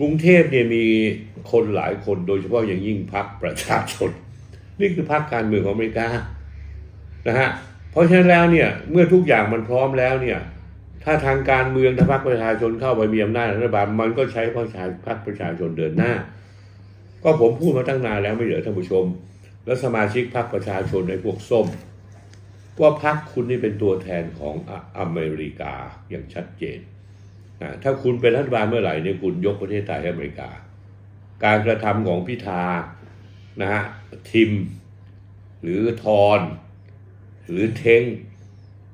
กรุงเทพเนี่ยมีคนหลายคนโดยเฉพาะอย่างยิ่งพรรคประชาชน นี่คือพรรคการเมืองของอเมริกานะฮะเพราะฉะนั้นแล้วเนี่ยเมื่อทุกอย่างมันพร้อมแล้วเนี่ยถ้าทางการเมืองถ้าพรรคประชาชนเข้าไปมีอำนาจรัฐบาลมันก็ใช้ประชาพรรคประชาชนเดินหน้า ก็ผมพูดมาตั้งนานแล้วไม่เหลือท่านผู้ชม และสมาชิกพรรคประชาชนในพวกส้ม ว่าพรรคคุณนี่เป็นตัวแทนของออเมริกาอย่างชัดเจน ถ้าคุณเป็นรัฐบาลเมื่อไหร่เนี่ยคุณยกประเทศไทยให้อเมริกา การกระทำของพิธานะฮะทิม หรือทอนหรือเทง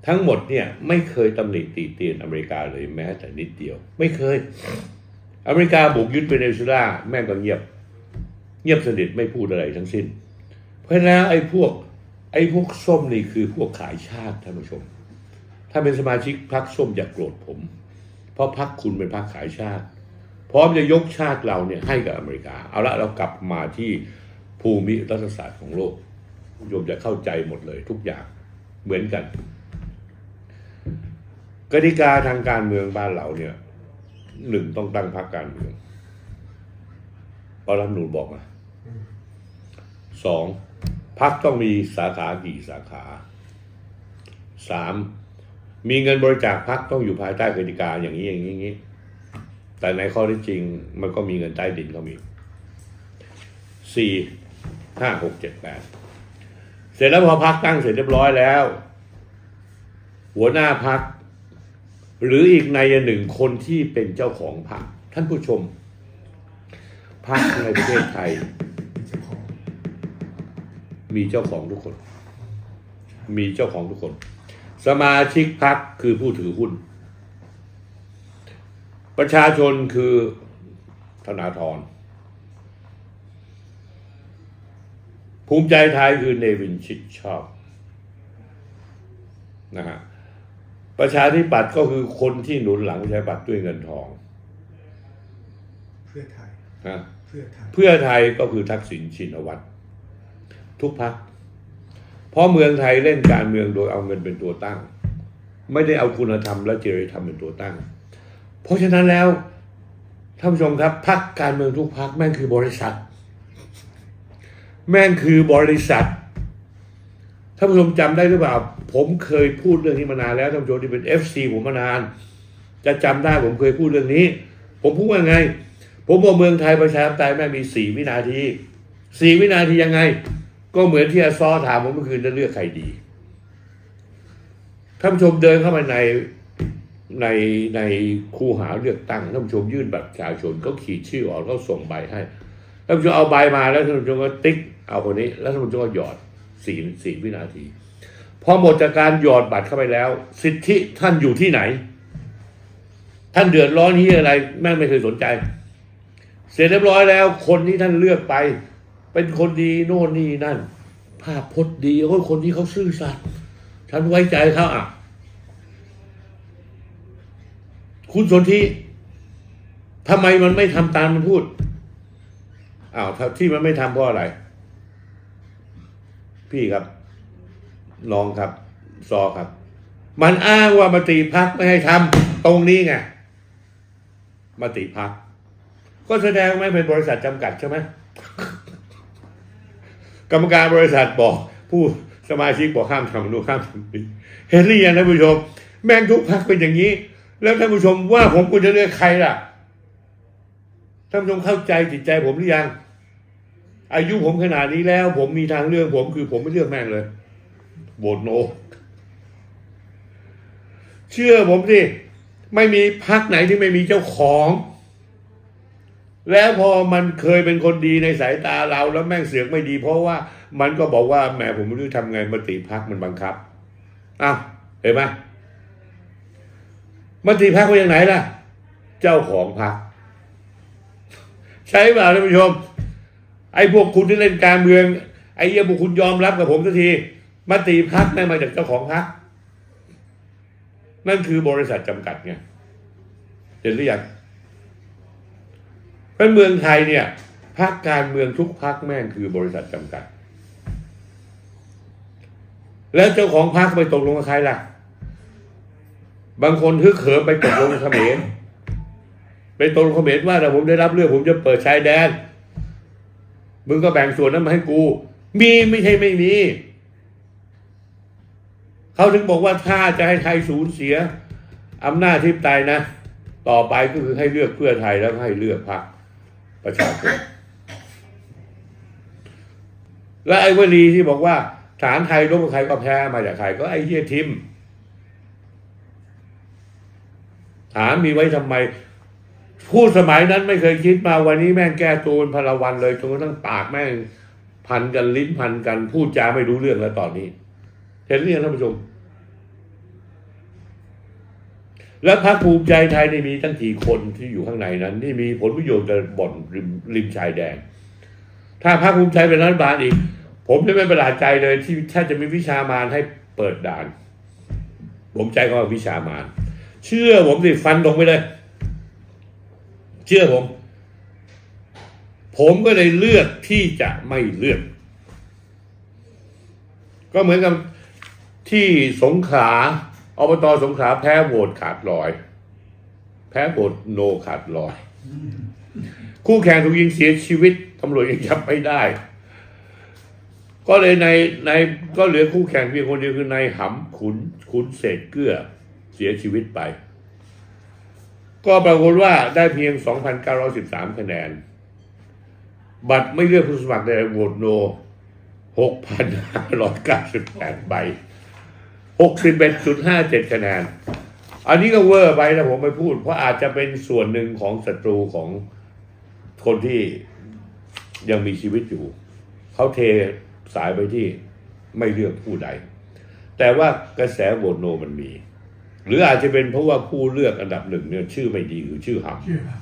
ทั้งหมดเนี่ยไม่เคยตำหนิตีเตียนอเมริกาเลยแม้แต่นิดเดียว ไม่เคย อเมริกาบุกยึดเวเนซุเอลาแม่งก็เงียบ เงียบสนิทไม่พูดอะไรทั้งสิ้น เพราะฉะนั้นไอ้พวกไอ้พวกส้มนี่คือพวกขายชาติท่านผู้ชม ถ้าเป็นสมาชิกพรรคส้มอย่ากโกรธผม เพราะพรรคคุณเป็นพรรคขายชาติ พร้อมจะยกชาติเราเนี่ยให้กับอเมริกา เอาละเรากลับมาที่ภูมิรัฐศาสตร์ของโลกผู้ชมจะเข้าใจหมดเลยทุกอย่างเหมือนกัน กติกาทางการเมืองบ้านเราเนี่ยหนึ่งต้องตั้งพรรคการเมืองเพราะรัฐมนูญบอกมาสองพรรคต้องมีสาขากี่สาขาสาม มีเงินบริจาคพรรคต้องอยู่ภายใต้กติกาอย่างนี้อย่างนี้อย่างนี้ แต่ในข้อที่จริงมันก็มีเงินใต้ดินก็มีสี่ห้าหกเจ็ดแปดเสร็จแล้วพอพักตั้งเสร็จเรียบร้อยแล้ว หัวหน้าพัก หรืออีกในยหนึ่งคนที่เป็นเจ้าของพรรคท่านผู้ชมพรรคในประเทศไทยเจ้าของมีเจ้าของทุกคน มีเจ้าของทุกคน สมาชิกพรรคคือผู้ถือหุ้น ประชาชนคือธนาธรภูมิใจไทยคือเนวินชิดชอบนะฮะประชาธิปัตย์ก็คือคนที่หนุนหลังประชาธิปัตย์ด้วยเงินทอง เพื่อไทยนะเพื่อไทย เพื่อไทยก็คือทักษิณชินวัตรทุกพัก เพราะเมืองไทยเล่นการเมืองโดยเอาเงินเป็นตัวตั้ง ไม่ได้เอาคุณธรรมและจริยธรรมเป็นตัวตั้ง เพราะฉะนั้นแล้วท่านผู้ชมครับพักการเมืองทุกพักแม่งคือบริษัท แม่งคือบริษัทท่านผู้ชมจำได้หรือเปล่า ผมเคยพูดเรื่องนี้มานานแล้วท่านผู้ชมที่เป็น FC ผมมานาน จะจำได้ผมเคยพูดเรื่องนี้ ผมพูดว่าไง ผมบอกเมืองไทยประชาธิปไตยแม่มีสี่วินาทีสี่วินาทียังไง ก็เหมือนที่อาซอถามผมเมื่อคืนจะเลือกใครดีท่านผู้ชมเดินเข้ามาในในในคูหาเลือกตั้งท่านผู้ชมยื่นบัตรประชาชนเขาขีดชื่อออกเขาส่งใบให้ท่านผู้ชมเอาใบมาแล้วท่านผู้ชมก็ติ๊กเอาคนนี้ แล้วท่านผู้ชมก็หยอดสี่สี่วินาทีพอหมดจากการหยอดบัตรเข้าไปแล้ว สิทธิท่านอยู่ที่ไหน ท่านเดือดร้อนที่อะไร แม่งไม่เคยสนใจ เสร็จเรียบร้อยแล้ว คนที่ท่านเลือกไป เป็นคนดีโน่นนี่นั่น ภาพพจน์ดีโอ้คนที่เขาซื่อสัตย์ฉันไว้ใจเขาอะ คุณสนธิทำไมมันไม่ทำตามมันพูดอ้าวที่มันไม่ทำเพราะอะไร พี่ครับน้องครับ ซอครับ มันอ้างว่ามติพักไม่ให้ทำตรงนี้ไงมติพักก็แสดงไม่เป็นบริษัทจำกัดใช่ไหม กรรมการบริษัทบอก ผู้สมาชิกบอกห้ามทำนู่นห้ามทำนี่เห็นหรือยังท่านผู้ชม แม่งทุกพักเป็นอย่างนี้ แล้วท่านผู้ชมว่าผมควรจะเลือกใครล่ะท่านผู้ชมเข้าใจจิตใจผมหรือยัง อายุผมขนาดนี้แล้ว ผมมีทางเลือกผมคือผมไม่เลือกแม่งเลยโหวตโนเชื่อผมสิไม่มีพักไหนที่ไม่มีเจ้าของ แล้วพอมันเคยเป็นคนดีในสายตาเราแล้วแม่งเสือกไม่ดี เพราะว่ามันก็บอกว่าแหมผมไม่รู้ทำไงมติพักมันบังคับอ้าวเห็นไหมมติพักมาอย่างไหนล่ะ เจ้าของพักใช่เปล่าท่านผู้ชม ไอ้พวกคุณที่เล่นการเมือง ไอ้เยี่ยพวกคุณยอมรับกับผมสักทีมติพักนั่นมาจากเจ้าของพักนั่นคือบริษัทจำกัดไงเห็นหรือยัง เป็นเมืองไทยเนี่ยพักการเมืองทุกพักแม่งคือบริษัทจำกัด แล้วเจ้าของพักไปตกลงกับใครล่ะ บางคนฮึกเหิมไปตกลงเขมรเป็นตนคอมเมนต์ว่าถ้าผมได้รับเลือกผมจะเปิดชายแดน มึงก็แบ่งส่วนนั้นมาให้กู มีไม่ใช่ไม่มี เขาถึงบอกว่าถ้าจะให้ไทยสูญเสียอำนาจทิพย์ไตยนะ ต่อไปก็คือให้เลือกเพื่อไทยแล้วให้เลือกพรรค ประชาชนและไอ้วลีที่บอกว่าฐานไทยรบกับใครก็แพ้มาจากใครก็ไอ้เหี้ยทิมถามมีไว้ทำไม พูดสมัยนั้นไม่เคยคิดมาวันนี้แม่งแก้ตัวเป็นพลวันเลยจนกระทั่งปากแม่งพันกันลิ้นพันกัน พูดจาไม่รู้เรื่องแล้วตอนนี้เห็นเรื่องท่านผู้ชม แล้วพรรคภูมิใจไทยนี่มีตั้งกี่คนที่อยู่ข้างในนั้นที่มีผลประโยชน์กับบ่อนริมริมชายแดน ถ้าพรรคภูมิใจเป็นรัฐบาลอีก ผมจะไม่ประหลาดใจเลยที่ถ้าจะมีวิชามารให้เปิดด่าน ผมใจก็ว่าวิชามาร เชื่อผมสิฟันลงไปเลย เชื่อผม ผมก็เลยเลือกที่จะไม่เลือก ก็เหมือนกับที่สงขลา อบตสงขลาแพ้โหวตขาดลอย แพ้โหวตโนขาดลอย คู่แข่งถูกยิงเสียชีวิตตำรวจยังจับไม่ได้ ก็เลยในในก็เหลือคู่แข่งเพียงคนเดียวคือนายหำขุนขุนเศษเกื้อเสียชีวิตไป ก็ปรากฏว่าได้เพียง 2,913 คะแนน บัตรไม่เลือกผู้สมัครในโหวตโน 6,598 ใบ 61.57 คะแนน อันนี้ก็เวอร์ไปนะผมไม่พูด เพราะอาจจะเป็นส่วนหนึ่งของศัตรูของคนที่ยังมีชีวิตอยู่ เขาเทสายไปที่ไม่เลือกผู้ใด แต่ว่ากระแสโหวตโนมันมี หรืออาจจะเป็นเพราะว่าผู้เลือกอันดับหนึ่งเนี่ยชื่อไม่ดีคือชื่อหำเชื่อครับ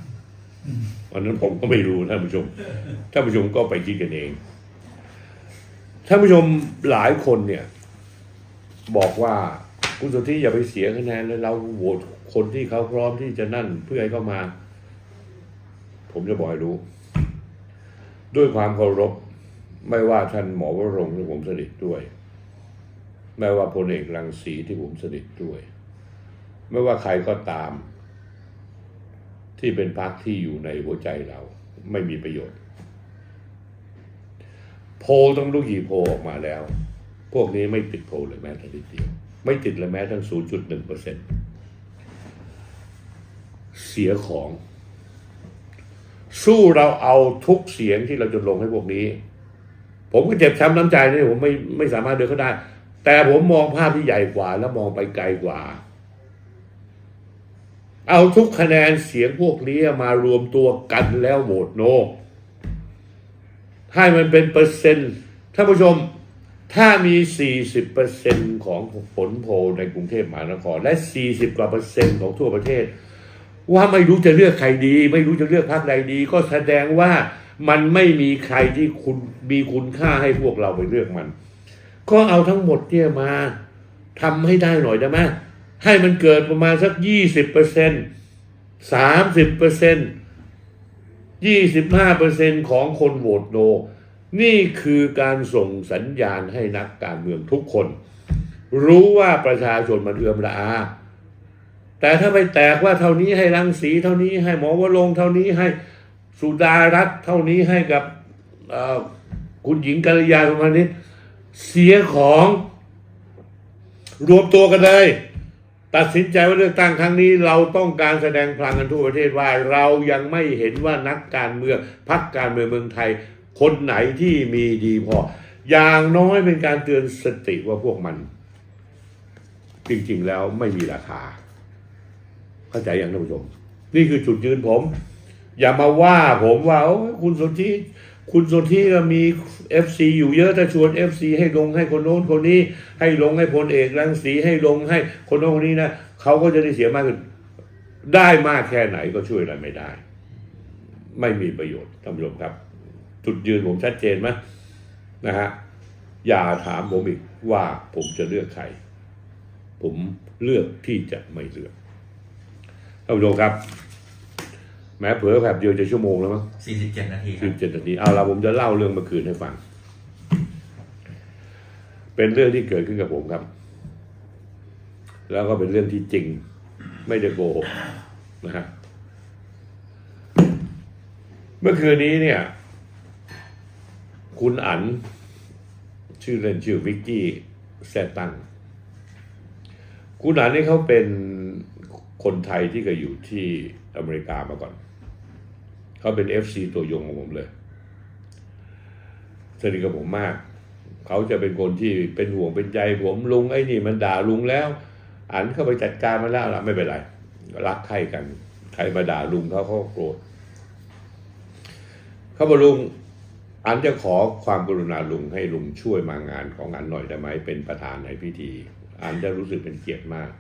อันนั้นผมก็ไม่รู้ท่านผู้ชม ท่านผู้ชมก็ไปคิดกันเอง ท่านผู้ชมหลายคนเนี่ย บอกว่าคุณสุทธิอย่าไปเสียคะแนนเลยเราโหวตคนที่เขาพร้อมที่จะนั่นเพื่อให้เข้ามา ผมจะบอกให้รู้ ด้วยความเคารพไม่ว่าท่านหมอวรงที่ผมสนิทด้วย ไม่ว่าพลเอกรังสีที่ผมสนิทด้วย ไม่ว่าใครก็ตาม ที่เป็นพรรคที่อยู่ในหัวใจเรา ไม่มีประโยชน์ โพลต้องรู้กี่โพลออกมาแล้ว พวกนี้ไม่ติดโพลเลยแม้แต่นิดเดียว ไม่ติดเลยแม้ทั้ง 0.1เปอร์เซ็นเสียของ สู้เราเอาทุกเสียงที่เราจะลงให้พวกนี้ ผมก็เจ็บช้ำน้ำใจนี่ผมไม่ไม่สามารถเดินเขาได้ แต่ผมมองภาพที่ใหญ่กว่า และมองไปไกลกว่า เอาทุกคะแนนเสียงพวกนี้มารวมตัวกันแล้วโหวตโนให้มันเป็นเปอร์เซ็นต์ท่านผู้ชม ถ้ามี 40เปอร์เซ็นต์ของผลโพลในกรุงเทพมหานคร และ 40 กว่าเปอร์เซ็นต์ของทั่วประเทศ ว่าไม่รู้จะเลือกใครดี ไม่รู้จะเลือกพรรคใดดี ก็แสดงว่ามันไม่มีใครที่คุณมีคุณค่าให้พวกเราไปเลือกมัน ก็เอาทั้งหมดเนี่ยมาทำให้ได้หน่อยได้ไหมให้มันเกิดประมาณสัก 20เปอร์เซ็นต์30เปอร์เซ็นต์25เปอร์เซ็นต์ของคนโหวตโน นี่คือการส่งสัญญาณให้นักการเมืองทุกคน รู้ว่าประชาชนมันเอือมละอา แต่ถ้าไปแตกว่าเท่านี้ให้รังสีเท่านี้ให้หมอวรงเท่านี้ให้สุดารัตเท่านี้ให้กับคุณหญิงกัลยาประมาณนี้ เสียของรวมตัวกันเลย ตัดสินใจว่าเลือกตั้งครั้งนี้ เราต้องการแสดงพลังกันทั่วประเทศว่า เรายังไม่เห็นว่านักการเมืองพรรคการเมืองเมืองไทย คนไหนที่มีดีพอ อย่างน้อยเป็นการเตือนสติว่าพวกมัน จริงๆแล้วไม่มีราคา เข้าใจอย่างท่านผู้ชม นี่คือจุดยืนผม อย่ามาว่าผมว่าคุณสนธิคุณสนธิก็มีเอฟซีอยู่เยอะถ้าชวนเอฟซีให้ลงให้คนโน้นคนนี้ ให้ลงให้พลเอกรังสีให้ลงให้คนโน้นคนนี้นะเขาก็จะได้เสียมากขึ้นได้มากแค่ไหนก็ช่วยอะไรไม่ได้ ไม่มีประโยชน์ท่านผู้ชมครับ จุดยืนผมชัดเจนไหมนะฮะอย่าถามผมอีกว่าผมจะเลือกใคร ผมเลือกที่จะไม่เลือกท่านผู้ชมครับ แม้เผลอแบบเดียวจะชั่วโมงแล้วมั้ง47นาทีคสิรับ บเจ็ดนาทีเอาละผมจะเล่าเรื่องเมื่อคืนให้ฟัง เป็นเรื่องที่เกิดขึ้นกับผมครับ แล้วก็เป็นเรื่องที่จริง ไม่ได้โกหกนะฮะเมื่อคืนนี้เนี่ย คุณอัน ชื่อเล่นชื่อวิกกี้แซตังคุณอันนี่เขาเป็นคนไทยที่เคยอยู่ที่อเมริกามาก่อน เขาเป็นเอฟซีตัวยงของผมเลยสนิทกับผมมาก เขาจะเป็นคนที่เป็นห่วงเป็นใจผมลุงไอ้นี่มันด่าลุงแล้วอันเข้าไปจัดการมาแล้วละไม่เป็นไร รักใครกัน ใครมาด่าลุงเขาเขาโกรธเขาบอกลุง อันจะขอความกรุณาลุงให้ลุงช่วยมางานของอันหน่อยได้ไหมเป็นประธานในพิธี อันจะรู้สึกเป็นเกียรติมาก